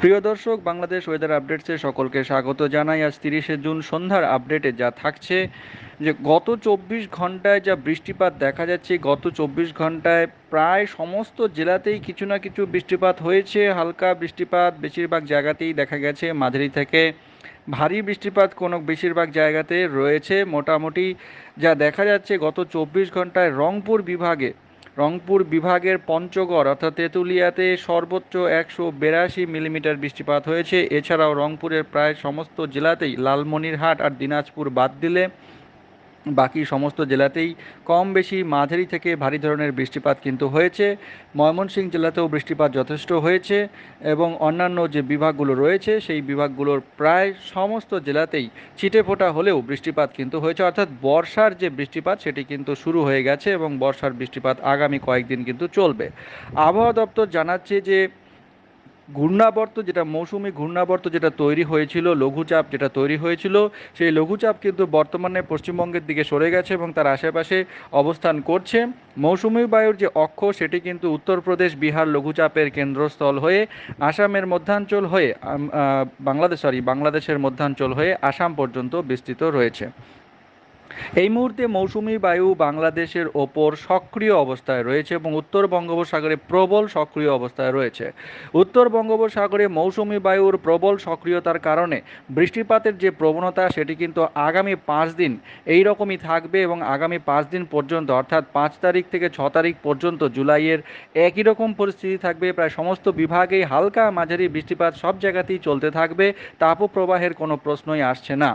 প্রিয় দর্শক, বাংলাদেশ ওয়েদার আপডেটসে সকলকে স্বাগত জানাই। আজ তিরিশে জুন সন্ধ্যার আপডেটে যা থাকছে, যে গত চব্বিশ ঘন্টায় যা বৃষ্টিপাত দেখা যাচ্ছে, গত চব্বিশ ঘন্টায় প্রায় সমস্ত জেলাতেই কিছু না কিছু বৃষ্টিপাত হয়েছে। হালকা বৃষ্টিপাত বেশিরভাগ জায়গাতেই দেখা গেছে। মাঝারি থেকে ভারী বৃষ্টিপাত কোনো বেশিরভাগ জায়গাতে রয়েছে। মোটামুটি যা দেখা যাচ্ছে, গত চব্বিশ ঘন্টায় রংপুর বিভাগে রংপুর বিভাগের পঞ্চগড় অর্থাৎ তেঁতুলিয়াতে সর্বোচ্চ একশো বিরাশি মিলিমিটার বৃষ্টিপাত হয়েছে। এছাড়াও রংপুরের প্রায় সমস্ত জেলাতেই লালমনিরহাট আর দিনাজপুর বাদ দিলে বাকি সমস্ত জেলাতেই কম বেশি মাঝারি থেকে ভারী ধরনের বৃষ্টিপাত কিন্তু হয়েছে। ময়মনসিংহ জেলাতেও বৃষ্টিপাত যথেষ্ট হয়েছে এবং অন্যান্য যে বিভাগগুলো রয়েছে, সেই বিভাগগুলোর প্রায় সমস্ত জেলাতেই ছিটে ফোটা হলেও বৃষ্টিপাত কিন্তু হয়েছে। অর্থাৎ বর্ষার যে বৃষ্টিপাত, সেটি কিন্তু শুরু হয়ে গেছে এবং বর্ষার বৃষ্টিপাত আগামী কয়েকদিন কিন্তু চলবে। আবহাওয়া দপ্তর জানাচ্ছে যে ঘূর্ণাবর্ত যেটা মৌসুমি ঘূর্ণাবর্ত যেটা তৈরি হয়েছিল, লঘুচাপ যেটা তৈরি হয়েছিল, সেই লঘুচাপ কিন্তু বর্তমানে পশ্চিমবঙ্গের দিকে সরে গেছে এবং তার আশেপাশে অবস্থান করছে। মৌসুমি বায়ুর যে অক্ষ, সেটি কিন্তু উত্তরপ্রদেশ, বিহার লঘুচাপের কেন্দ্রস্থল হয়ে, আসামের মধ্যাঞ্চল হয়ে বাংলাদেশ সরি বাংলাদেশের মধ্যাঞ্চল হয়ে আসাম পর্যন্ত বিস্তৃত রয়েছে। এই মুহূর্তে মৌসুমি বায়ু বাংলাদেশের ওপর সক্রিয় অবস্থায় রয়েছে এবং উত্তর বঙ্গোপসাগরে প্রবল সক্রিয় অবস্থায় রয়েছে। উত্তর বঙ্গোপসাগরে মৌসুমি বায়ুর প্রবল সক্রিয়তার কারণে বৃষ্টিপাতের যে প্রবণতা, সেটি কিন্তু আগামী পাঁচ দিন এই রকমই থাকবে এবং আগামী পাঁচ দিন পর্যন্ত, অর্থাৎ পাঁচ তারিখ থেকে ছ তারিখ পর্যন্ত জুলাইয়ের একই রকম পরিস্থিতি থাকবে। প্রায় সমস্ত বিভাগেই হালকা মাঝারি বৃষ্টিপাত সব জায়গাতেই চলতে থাকবে। তাপপ্রবাহের কোনো প্রশ্নই আসছে না।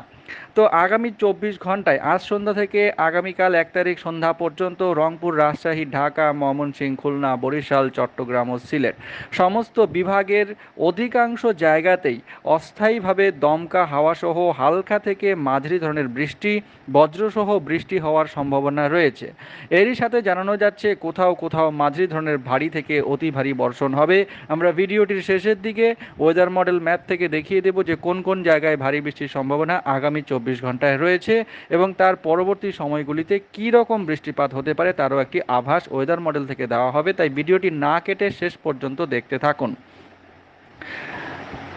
তো আগামী চব্বিশ ঘন্টায়, আজ সন্ধ্যা থেকে আগামীকাল এক তারিখ সন্ধ্যা পর্যন্ত রংপুর, রাজশাহী, ঢাকা, ময়মনসিংহ, খুলনা, বরিশাল, চট্টগ্রাম ও সিলেট। সমস্ত বিভাগের অধিকাংশ জায়গাতেই অস্থায়ীভাবে দমকা হাওয়াসহ হালকা থেকে মাঝারি ধরনের বৃষ্টি, বজ্রসহ বৃষ্টি হওয়ার সম্ভাবনা রয়েছে। এরই সাথে জানানো যাচ্ছে, কোথাও কোথাও মাঝারি ধরনের ভারী থেকে অতি ভারী বর্ষণ হবে। আমরা ভিডিওটির শেষের দিকে ওয়েদার মডেল ম্যাপ থেকে দেখিয়ে দেব যে কোন কোন জায়গায় ভারী বৃষ্টির সম্ভাবনা আগামী আগামী চব্বিশ ঘন্টায় রয়েছে এবং তার পরবর্তী সময়গুলিতে কী রকম বৃষ্টিপাত হতে পারে তারও একটি আভাস ওয়েদার মডেল থেকে দেওয়া হবে, তাই ভিডিওটি না কেটে শেষ পর্যন্ত দেখতে থাকুন।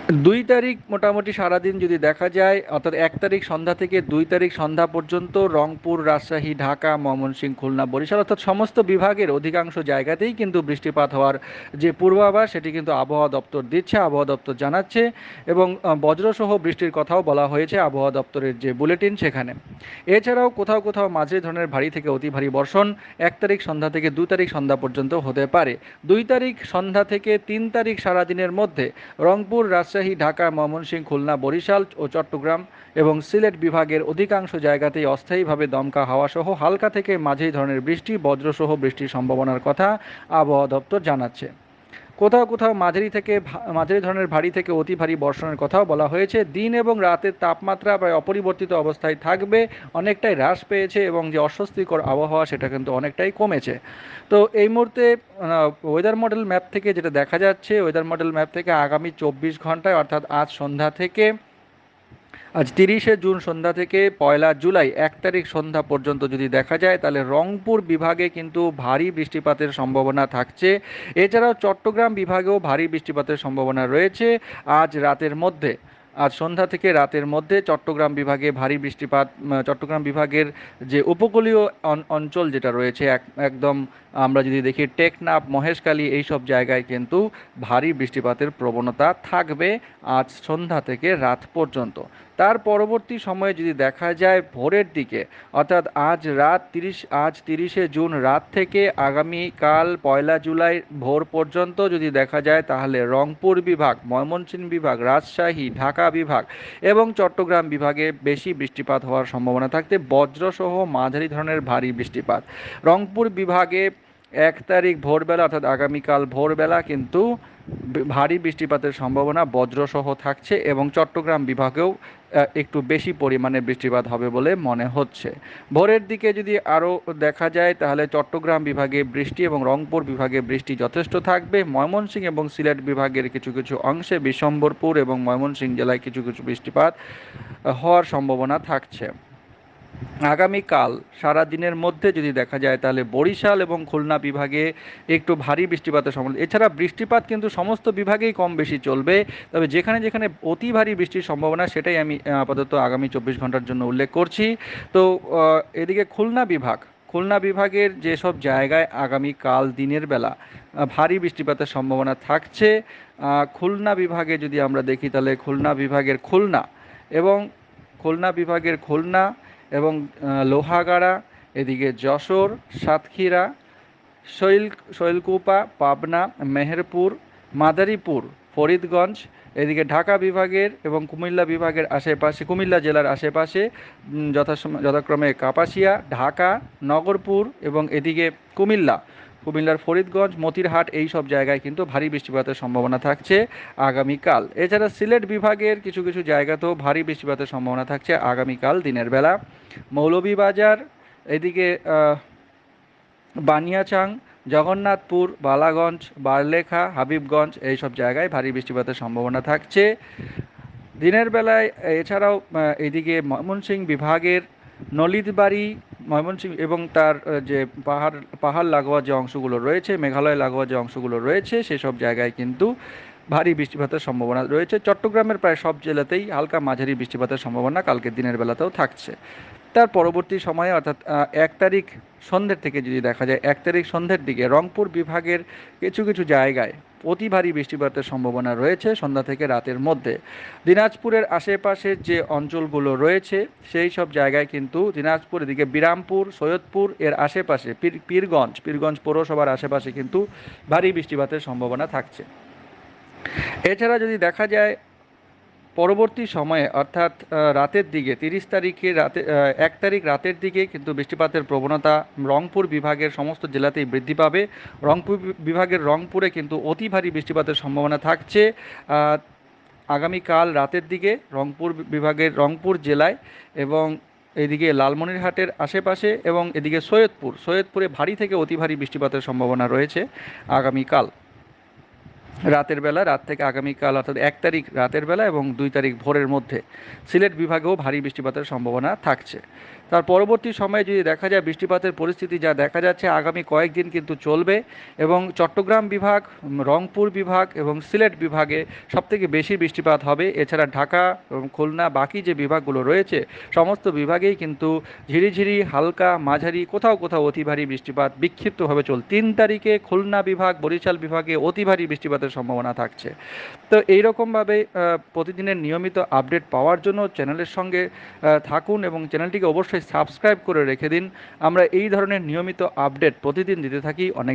দুই তারিখ মোটামুটি সারাদিন যদি দেখা যায়, অর্থাৎ এক তারিখ সন্ধ্যা থেকে দুই তারিখ সন্ধ্যা পর্যন্ত রংপুর, রাজশাহী, ঢাকা ময়মনসিংহ খুলনা, বরিশাল, অর্থাৎ সমস্ত বিভাগের অধিকাংশ জায়গাতেই কিন্তু বৃষ্টিপাত হওয়ার যে পূর্বাভাস, সেটি কিন্তু আবহাওয়া দপ্তর দিচ্ছে, আবহাওয়া দপ্তর জানাচ্ছে এবং বজ্রসহ বৃষ্টির কথাও বলা হয়েছে আবহাওয়া দপ্তরের যে বুলেটিন সেখানে। এছাড়াও কোথাও কোথাও মাঝে ধরনের ভারী থেকে অতি ভারী বর্ষণ এক তারিখ সন্ধ্যা থেকে দু তারিখ সন্ধ্যা পর্যন্ত হতে পারে। দুই তারিখ সন্ধ্যা থেকে তিন তারিখ সারাদিনের মধ্যে রংপুর, রাজশাহী রাজশাহী, ঢাকা, ময়মনসিংহ, খুলনা, বরিশাল ও চট্টগ্রাম এবং সিলেট বিভাগের অধিকাংশ জায়গাতেই অস্থায়ীভাবে দমকা হাওয়া সহ হালকা থেকে মাঝারি ধরনের বৃষ্টি, বজ্রসহ বৃষ্টির সম্ভাবনার কথা আবহাওয়া দপ্তর জানাচ্ছে। কোথাও কোথাও মাঝারি থেকে মাঝারি ধরনের ভারী থেকে অতি ভারী বর্ষণের কথাও বলা হয়েছে। দিন এবং রাতের তাপমাত্রা প্রায় অপরিবর্তিত অবস্থায় থাকবে, অনেকটাই হ্রাস পেয়েছে এবং যে অস্বস্তিকর আবহাওয়া সেটা কিন্তু অনেকটাই কমেছে। তো এই মুহূর্তে ওয়েদার মডেল ম্যাপ থেকে যেটা দেখা যাচ্ছে ওয়েদার মডেল ম্যাপ থেকে আগামী চব্বিশ ঘন্টায়, অর্থাৎ আজ সন্ধ্যা থেকে আজ তিরিশে জুন সন্ধ্যা থেকে পয়লা জুলাই, এক তারিখ সন্ধ্যা পর্যন্ত যদি দেখা যায়, তাহলে রংপুর বিভাগে কিন্তু ভারী বৃষ্টিপাতের সম্ভাবনা থাকছে। এছাড়াও চট্টগ্রাম বিভাগেও ভারী বৃষ্টিপাতের সম্ভাবনা রয়েছে আজ রাতের মধ্যে। আজ সন্ধ্যা থেকে রাতের মধ্যে চট্টগ্রাম বিভাগে ভারী বৃষ্টিপাত চট্টগ্রাম বিভাগের যে উপকূলীয় অঞ্চল যেটা রয়েছে, এক, একদম আমরা যদি দেখি টেকনাফ, মহেশখালী, এইসব জায়গায় কিন্তু ভারী বৃষ্টিপাতের প্রবণতা থাকবে আজ সন্ধ্যা থেকে রাত পর্যন্ত। তার পরবর্তী সময়ে যদি দেখা যায় ভোরের দিকে, অর্থাৎ আজ রাত তিরিশ, আজ তিরিশে জুন রাত থেকে আগামীকাল পয়লা জুলাই ভোর পর্যন্ত যদি দেখা যায়, তাহলে রংপুর বিভাগ, ময়মনসিংহ বিভাগ, রাজশাহী, ঢাকা বিভাগ এবং চট্টগ্রাম বিভাগে বেশি বৃষ্টিপাত হওয়ার সম্ভাবনা থাকতে বজ্রসহ মাঝারি ধরনের ভারী বৃষ্টিপাত। রংপুর বিভাগে এক তারিখ ভোরবেলা, অর্থাৎ আগামীকাল ভোরবেলা কিন্তু ভারী বৃষ্টিপাতের সম্ভাবনা বজ্রসহ থাকছে এবং চট্টগ্রাম বিভাগেও একটু বেশি পরিমাণে বৃষ্টিপাত হবে বলে মনে হচ্ছে। ভোরের দিকে যদি আরও দেখা যায়, তাহলে চট্টগ্রাম বিভাগে বৃষ্টি এবং রংপুর বিভাগে বৃষ্টি যথেষ্ট থাকবে। ময়মনসিংহ এবং সিলেট বিভাগের কিছু কিছু অংশে বিশম্বরপুর এবং ময়মনসিংহ জেলায় কিছু কিছু বৃষ্টিপাত হওয়ার সম্ভাবনা থাকছে। আগামীকাল সারা দিনের মধ্যে যদি দেখা যায়, তাহলে বরিশাল এবং খুলনা বিভাগে একটু ভারী বৃষ্টিপাতের সম্ভাবনা। এছাড়া বৃষ্টিপাত কিন্তু সমস্ত বিভাগেই কম বেশি চলবে। তবে যেখানে যেখানে অতি ভারী বৃষ্টির সম্ভাবনা, সেটাই আমি আপাতত আগামী চব্বিশ ঘণ্টার জন্য উল্লেখ করছি। তো এদিকে খুলনা বিভাগ, খুলনা বিভাগের যেসব জায়গায় আগামীকাল দিনের বেলা ভারী বৃষ্টিপাতের সম্ভাবনা থাকছে খুলনা বিভাগে যদি আমরা দেখি, তাহলে খুলনা বিভাগের খুলনা এবং খুলনা বিভাগের খুলনা এবং লোহাগাড়া, এদিকে যশোর, সাতক্ষীরা, শৈল, শৈলকুপা, পাবনা, মেহেরপুর, মাদারীপুর, ফরিদগঞ্জ, এদিকে ঢাকা বিভাগের এবং কুমিল্লা বিভাগের আশেপাশে, কুমিল্লা জেলার আশেপাশে যথাক্রমে কাপাসিয়া, ঢাকা, নগরপুর এবং এদিকে কুমিল্লা। কুমিল্লার ফরিদগঞ্জ, মতিরহাট এই সব জায়গায় কিন্তু ভারী বৃষ্টিপাতের সম্ভাবনা থাকছে আগামীকাল। এছাড়া সিলেট বিভাগের কিছু কিছু জায়গাতেও ভারী বৃষ্টিপাতের সম্ভাবনা থাকছে আগামীকাল দিনের বেলা। মৌলভীবাজার, এদিকে বানিয়াচাং, জগন্নাথপুর, বালাগঞ্জ, বারলেখা, হাবিবগঞ্জ এই সব জায়গায় ভারী বৃষ্টিপাতের সম্ভাবনা থাকছে। দিনের বেলায় এছাড়াও এদিকে ময়মনসিংহ বিভাগের নলিতবাড়ি ময়মনসিংহ এবং তার যে পাহাড় পাহাড় লাগোয়া যে অংশগুলো রয়েছে, মেঘালয় লাগোয়া যে অংশগুলো রয়েছে, সেসব জায়গায় কিন্তু ভারী বৃষ্টিপাতের সম্ভাবনা রয়েছে। চট্টগ্রামের প্রায় সব জেলাতেই হালকা মাঝারি বৃষ্টিপাতের সম্ভাবনা কালকে দিনের বেলাতেও থাকছে। তার পরবর্তী সময়ে, অর্থাৎ এক তারিখ সন্ধ্যের থেকে যদি দেখা যায়, এক তারিখ সন্ধ্যের দিকে রংপুর বিভাগের কিছু কিছু জায়গায় অতি ভারী বৃষ্টিপাতের সম্ভাবনা রয়েছে সন্ধ্যা থেকে রাতের মধ্যে। দিনাজপুরের আশেপাশে যে অঞ্চলগুলো রয়েছে, সেই সব জায়গায় কিন্তু দিনাজপুর, এদিকে বিরামপুর, সৈয়দপুর, এর আশেপাশে পীর, পীরগঞ্জ পীরগঞ্জ পৌরসভার আশেপাশে কিন্তু ভারী বৃষ্টিপাতের সম্ভাবনা থাকছে। এছাড়া যদি দেখা যায় পরবর্তী সময়ে, অর্থাৎ রাতের দিকে, তিরিশ তারিখে রাতে এক তারিখ রাতের দিকে কিন্তু বৃষ্টিপাতের প্রবণতা রংপুর বিভাগের সমস্ত জেলাতেই বৃদ্ধি পাবে। রংপুর বিভাগের রংপুরে কিন্তু অতি ভারী বৃষ্টিপাতের সম্ভাবনা থাকছে। আগামীকাল রাতের দিকে রংপুর বিভাগের রংপুর জেলায় এবং এদিকে লালমনিরহাটের আশেপাশে এবং এদিকে সৈয়দপুর, সৈয়দপুরে ভারী থেকে অতি ভারী বৃষ্টিপাতের সম্ভাবনা রয়েছে আগামীকাল। রাতের বেলা, রাত থেকে আগামীকাল অর্থাৎ এক তারিখ রাতের বেলা এবং দুই তারিখ ভোরের মধ্যে সিলেট বিভাগেও ভারী বৃষ্টিপাতের সম্ভাবনা থাকছে। তার পরবর্তী সময়ে যদি দেখা যায় বৃষ্টিপাতের পরিস্থিতি যা দেখা যাচ্ছে, আগামী কয়েকদিন কিন্তু চলবে এবং চট্টগ্রাম বিভাগ, রংপুর বিভাগ এবং সিলেট বিভাগে সবথেকে বেশি বৃষ্টিপাত হবে। এছাড়া ঢাকা এবং খুলনা, বাকি যে বিভাগগুলো রয়েছে, সমস্ত বিভাগেই কিন্তু ঝিরিঝিরি, হালকা, মাঝারি, কোথাও কোথাও অতি ভারী বৃষ্টিপাত বিক্ষিপ্তভাবে চল, তিন তারিখে খুলনা বিভাগ, বরিশাল বিভাগে অতি ভারী বৃষ্টিপাতের সম্ভাবনা থাকছে। তো এইরকমভাবে প্রতিদিনের নিয়মিত আপডেট পাওয়ার জন্য চ্যানেলের সঙ্গে থাকুন এবং চ্যানেলটিকে অবশ্যই সাবস্ক্রাইব করে রেখে দিন। আমরা এই ধরনের নিয়মিত আপডেট প্রতিদিন দিতে থাকি। অনেক